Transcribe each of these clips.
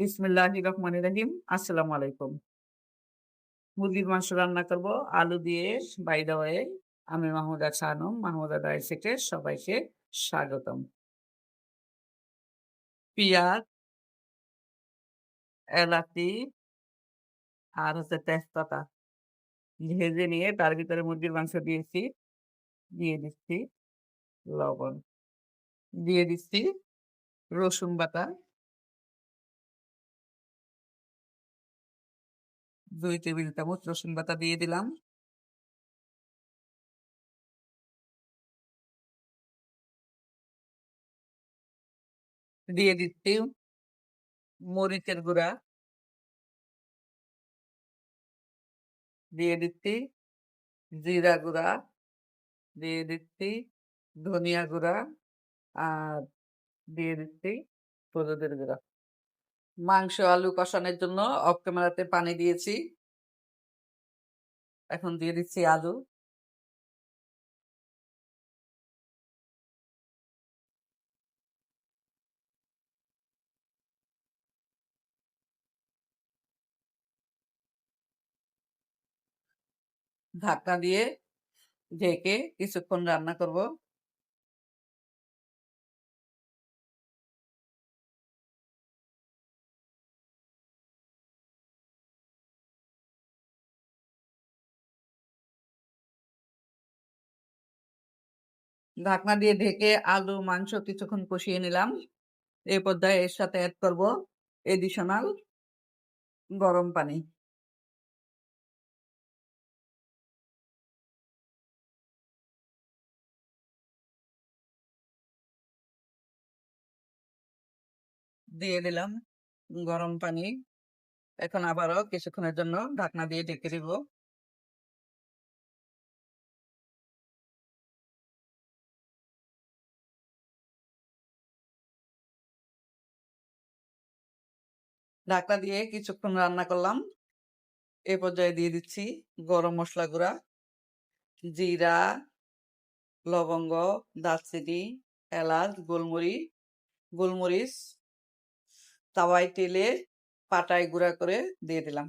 বিসমিল্লাহির রহমানির রহিম। আসসালামু আলাইকুম। মুরগির মাংস রান্না করব, আলু দিয়ে বাই দ্য আমি মাহমুদা খানম মাহমুদা ডাইসেটে সবাইকে স্বাগতম। পিঁয়াজ, এলাচি আর হচ্ছে তেজপাতা ভেজে নিয়ে তার ভিতরে মুরগির মাংস দিয়েছি। দিয়ে দিচ্ছি লবণ। দিয়ে দিচ্ছি রসুন বাটা। ২ টেবিল চামচ রসুন বাটা দিয়ে দিলাম। দিয়ে দিচ্ছি মরিচের গুঁড়া। দিয়ে দিচ্ছি জিরা গুঁড়া। দিয়ে দিচ্ছি ধনিয়া গুঁড়া। আর দিয়ে দিচ্ছি হলুদের গুঁড়া। মাংস, আলু কষানোর জন্য অফ ক্যামেরাতে পানি দিয়েছি। এখন দিয়ে দিচ্ছি আলু। ঢাকনা দিয়ে ঢেকে কিছুক্ষণ রান্না করব। ঢাকনা দিয়ে ঢেকে আলু, মাংস কিছুক্ষণ কষিয়ে নিলাম। এই পর্যায়ে এর সাথে অ্যাড করব এডিশনাল গরম পানি। দিয়ে দিলাম গরম পানি। এখন আবারও কিছুক্ষণের জন্য ঢাকনা দিয়ে ঢেকে দিব। ঢাকনা দিয়ে কিছুক্ষণ রান্না করলাম। এ পর্যায়ে দিয়ে দিচ্ছি গরম মশলা গুঁড়া, জিরা, লবঙ্গ, দারচিনি, এলাচ গোলমরিচ গোলমরিচ তাওয়াই তেলে পাটায় গুঁড়া করে দিয়ে দিলাম।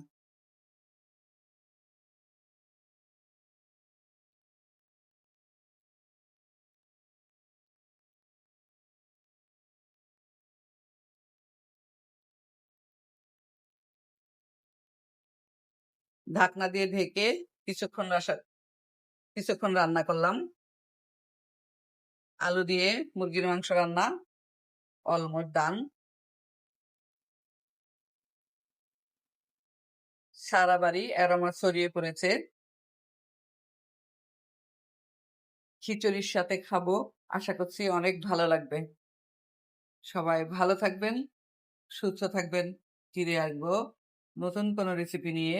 ঢাকনা দিয়ে ঢেকে কিছুক্ষণ কিছুক্ষণ রান্না করলাম। আলু দিয়ে মুরগির মাংস রান্না, অলমোস্ট ডান। সারা বাড়ি অ্যারোমা ছড়িয়ে পড়েছে। খিচুড়ির সাথে খাব, আশা করছি অনেক ভালো লাগবে। সবাই ভালো থাকবেন, সুস্থ থাকবেন, ফিরে আসব নতুন কোনো রেসিপি নিয়ে।